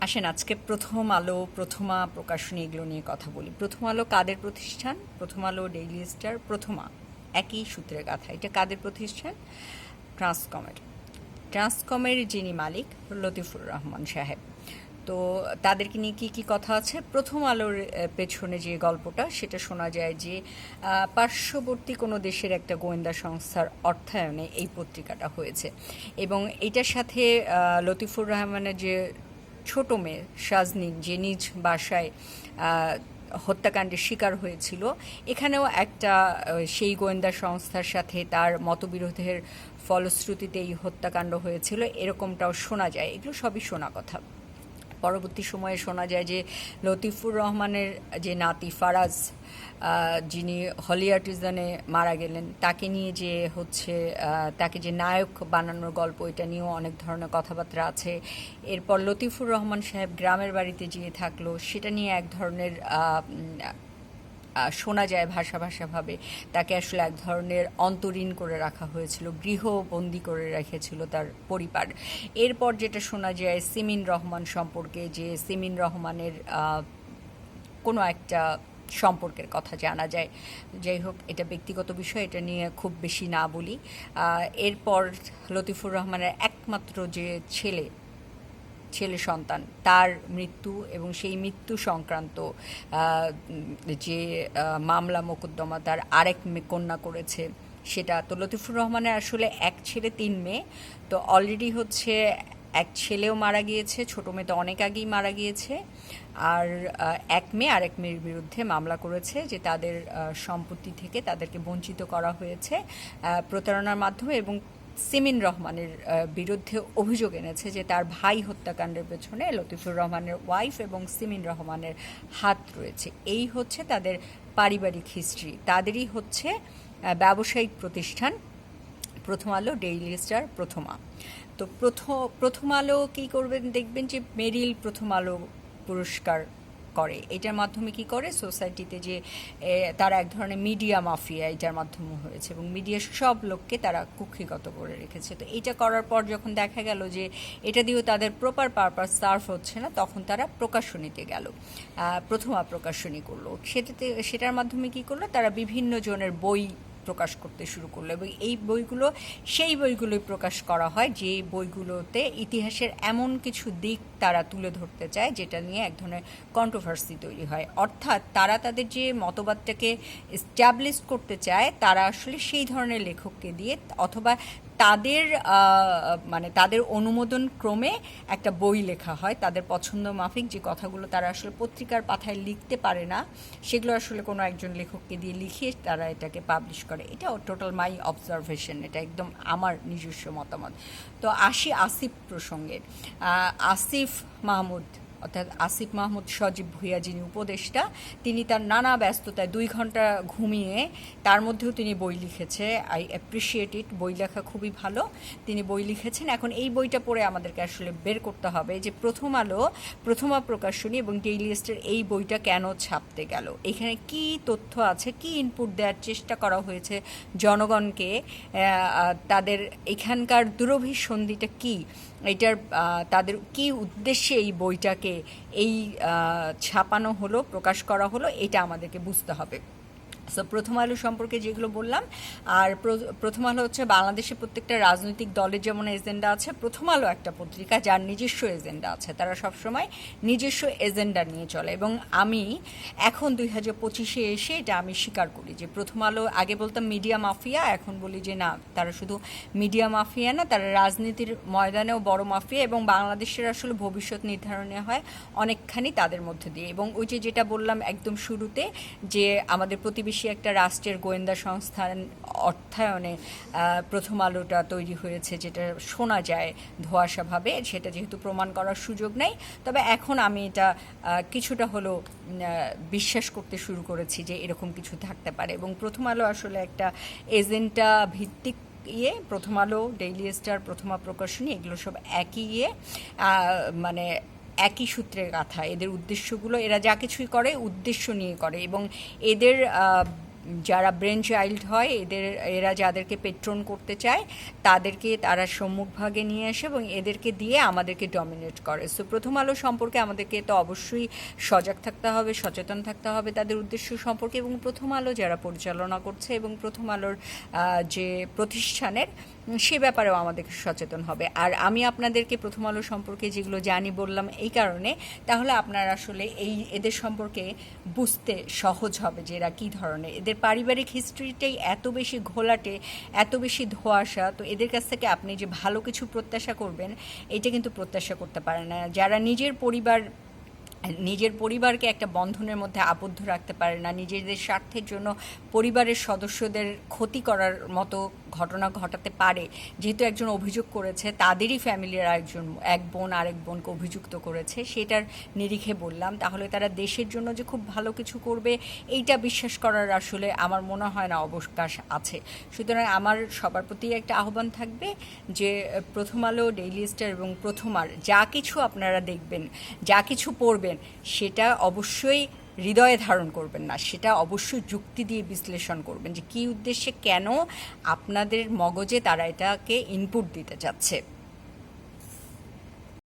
আসেন, আজকে প্রথম আলো, প্রথমা প্রকাশনী এগুলো নিয়ে কথা বলি। প্রথম আলো কাদের প্রতিষ্ঠান? প্রথম আলো ডেইলি স্টার প্রথমা। একই সূত্রে গাথা। এটা কাদের প্রতিষ্ঠান? ট্রান্সকমের ট্রান্সকমের যিনি মালিক, লতিফুর রহমান সাহেব। তো তাদেরকে নিয়ে কী কী কথা আছে? প্রথম আলোর পেছনে যে গল্পটা, সেটা শোনা যায় যে পার্শ্ববর্তী কোনো দেশের একটা গোয়েন্দা সংস্থার অর্থায়নে এই পত্রিকাটা হয়েছে। এবং এটার সাথে লতিফুর রহমানের যে ছোট মেয়ে সাজনিন যে নিজ বাসায় হত্যাকাণ্ডের শিকার হয়েছিল। এখানেও একটা সেই গোয়েন্দা সংস্থার সাথে তার মতবিরোধের ফলশ্রুতিতে এই হত্যাকাণ্ড হয়েছিল। এরকমটাও শোনা যায়। এগুলো সবই শোনা কথা। পরবর্তী সময়ে শোনা যায় যে লতিফুর রহমানের যে নাতি ফারাজ যিনি হলি আর্টিজানে মারা গেলেন, তাকে নিয়ে যে হচ্ছে তাকে যে নায়ক বানানোর গল্প, এটা নিয়েও অনেক ধরনের কথাবার্তা আছে। এরপর লতিফুর রহমান সাহেব গ্রামের বাড়িতে যেয়ে থাকল, সেটা নিয়ে এক ধরনের শোনা যায় ভাষা ভাষাভাবে। তাকে আসলে এক ধরনের অন্তরীণ করে রাখা হয়েছিল, গৃহবন্দী করে রেখেছিল তার পরিবার। এরপর যেটা শোনা যায়, সিমিন রহমান সম্পর্কে, যে সিমিন রহমানের কোনো একটা সম্পর্কের কথা জানা যায়। যাই হোক, এটা ব্যক্তিগত বিষয়, এটা নিয়ে খুব বেশি না বলি। এরপর লতিফুর রহমানের একমাত্র যে ছেলে ছেলে সন্তান, তার মৃত্যু এবং সেই মৃত্যু সংক্রান্ত যে মামলা মোকদ্দমা তার আরেক কন্যা করেছে, সেটা তো লতিফুর রহমানের আসলে এক ছেলে, তিন মেয়ে। তো অলরেডি হচ্ছে এক ছেলেও মারা গিয়েছে, ছোট মেয়ে তো অনেক আগেই মারা গিয়েছে। আর এক মেয়ে আরেক মেয়ের বিরুদ্ধে মামলা করেছে, যে তাদের সম্পত্তি থেকে তাদেরকে বঞ্চিত করা হয়েছে প্রতারণার মাধ্যমে এবং সিমিন রহমানের বিরুদ্ধে অভিযোগ এনেছে যে তার ভাই হত্যাকাণ্ডের পেছনে লতিফুর রহমানের ওয়াইফ এবং সিমিন রহমানের হাত রয়েছে। এই হচ্ছে তাদের পারিবারিক হিস্ট্রি। তাদেরই হচ্ছে ব্যবসায়িক প্রতিষ্ঠান, প্রথম আলো, ডেইলি স্টার, প্রথমা। তো প্রথম প্রথম আলো কী করবেন? দেখবেন যে মেরিল প্রথম আলো পুরস্কার করে। এটার মাধ্যমে কি করে? সোসাইটিতে যে তারা এক ধরনের মিডিয়া মাফিয়া এটার মাধ্যমে হয়েছে এবং মিডিয়া সব লোককে তারা কুক্ষিগত করে রেখেছে। তো এটা করার পর যখন দেখা গেল যে, এটা দিয়েও তাদের প্রপার পারপাস সার্ভ হচ্ছে না, তখন তারা প্রকাশনীতে গেল। প্রথমা প্রকাশনী করল। সেটাতে, সেটার মাধ্যমে কি করল? তারা বিভিন্ন জনের বই প্রকাশ করতে শুরু করল এবং এই বইগুলো, সেই বইগুলোই প্রকাশ করা হয় যে বইগুলোতে ইতিহাসের এমন কিছু দিক তারা তুলে ধরতে চায় যেটা নিয়ে এক ধরনের কন্ট্রোভার্সি তৈরি হয়। অর্থাৎ তারা তাদের যে মতবাদটাকে এস্টাবলিশ করতে চায়, তারা আসলে সেই ধরনের লেখককে দিয়ে অথবা তাদের মানে তাদের অনুমোদন ক্রমে একটা বই লেখা হয়, তাদের পছন্দ মাফিক যে কথাগুলো তারা আসলে পত্রিকার পাথায় লিখতে পারে না, সেগুলো আসলে কোনো একজন লেখককে দিয়ে লিখিয়ে তারা এটাকে পাবলিশ করে। এটা টোটাল মাই অবজারভেশন এটা একদম আমার নিজস্ব মতামত। তো আসি আসিফ প্রসঙ্গে। আসিফ মাহমুদ অর্থাৎ আসিফ মাহমুদ সজীব ভুইয়া যিনি উপদেষ্টা, তিনি তার নানা ব্যস্ততায় দুই ঘণ্টা ঘুমিয়ে তার মধ্যেও তিনি বই লিখেছে। আই অ্যাপ্রিসিয়েট ইট বই লেখা খুবই ভালো। তিনি বই লিখেছেন। এখন এই বইটা পড়ে আমাদেরকে আসলে বের করতে হবে যে প্রথম আলো, প্রথমা প্রকাশনী এবং ডেইলি স্টার এই বইটা কেন ছাপতে গেল? এখানে কি তথ্য আছে, কি ইনপুট দেওয়ার চেষ্টা করা হয়েছে জনগণকে? তাদের এখানকার দুরভিসন্ধিটা কি? এটার তাদের কি উদ্দেশ্যে এই বইটাকে এই ছাপানো হলো প্রকাশ করা হলো এটা আমাদেরকে বুঝতে হবে। সো প্রথম আলো সম্পর্কে যেগুলো বললাম, আর প্রথম আলো হচ্ছে বাংলাদেশে প্রত্যেকটা রাজনৈতিক দলের যেমন এজেন্ডা আছে, প্রথম আলো একটা পত্রিকা যার নিজস্ব এজেন্ডা আছে। তারা সবসময় নিজস্ব এজেন্ডা নিয়ে চলে। এবং আমি এখন দুই হাজার পঁচিশে এসে এটা আমি স্বীকার করি যে প্রথম আলো, আগে বলতাম মিডিয়া মাফিয়া এখন বলি যে না, তারা শুধু মিডিয়া মাফিয়া না, তারা রাজনীতির ময়দানেও বড় মাফিয়া এবং বাংলাদেশের আসলে ভবিষ্যৎ নির্ধারণে হয় অনেকখানি তাদের মধ্যে দিয়ে। এবং ওই যে যেটা বললাম একদম শুরুতে যে আমাদের প্রতিবেশী একটা রাষ্ট্রের গোয়েন্দা সংস্থান অর্থায়নে প্রথম আলোটা তৈরি হয়েছে যেটা শোনা যায় ধোয়াশাভাবে, সেটা যেহেতু প্রমাণ করার সুযোগ নেই। তবে এখন আমি এটা কিছুটা হলো বিশ্বাস করতে শুরু করেছি যে এরকম কিছু থাকতে পারে। এবং প্রথম আলো আসলে একটা এজেন্টা ভিত্তিক ইয়ে প্রথম আলো, ডেইলি স্টার, প্রথমা প্রকাশনী, এগুলো সব একই ইয়ে। মানে একই সূত্রের গাথা। এদের উদ্দেশ্যগুলো, এরা যা কিছুই করে, উদ্দেশ্য নিয়ে করে এবং এদের যারা ব্রেন চাইল্ড হয়, এদের, এরা যাদেরকে পেট্রন করতে চায়, তাদেরকে তারা সম্মুখভাগে নিয়ে আসে এবং এদেরকে দিয়ে আমাদেরকে ডমিনেট করে। সো প্রথম আলো সম্পর্কে আমাদেরকে তো অবশ্যই সজাগ থাকতে হবে, সচেতন থাকতে হবে তাদের উদ্দেশ্য সম্পর্কে এবং প্রথম আলো যারা পরিচালনা করছে এবং প্রথম আলোর যে প্রতিষ্ঠানের সে ব্যাপারেও আমাদেরকে সচেতন হবে। আর আমি আপনাদেরকে প্রথম আলো সম্পর্কে যেগুলো জানি বললাম এই কারণে, তাহলে আপনারা আসলে এই এদের সম্পর্কে বুঝতে সহজ হবে যে এরা কী ধরনের। এদের পারিবারিক হিস্ট্রিটাই এত বেশি ঘোলাটে, এত বেশি ধোঁয়াশা, তো এদের কাছ থেকে আপনি যে ভালো কিছু প্রত্যাশা করবেন, এটা কিন্তু প্রত্যাশা করতে পারে না। যারা নিজের পরিবার, নিজের পরিবারকে একটা বন্ধনের মধ্যে আবদ্ধ রাখতে পারে না, নিজেদের স্বার্থের জন্য পরিবারের সদস্যদের ক্ষতি করার মতো ঘটনা ঘটাতে পারে, যেহেতু একজন অভিযোগ করেছে, তাদেরই ফ্যামিলির একজন এক বোন আরেক বোনকে অভিযুক্ত করেছে, সেটার নিরিখে বললাম। তাহলে তারা দেশের জন্য যে খুব ভালো কিছু করবে, এইটা বিশ্বাস করার আসলে আমার মনে হয় না অবকাশ আছে। সুতরাং আমার সবার প্রতি একটা আহ্বান থাকবে যে, প্রথম আলো ডেইলি স্টার এবং প্রথমার যা কিছু আপনারা দেখবেন, যা কিছু পড়বেন, সেটা অবশ্যই হৃদয়ে ধারণ করবেন না। সেটা অবশ্যই যুক্তি দিয়ে বিশ্লেষণ করবেন যে কী উদ্দেশ্যে কেন আপনাদের মগজে তারা এটাকে ইনপুট দিতে চাচ্ছে।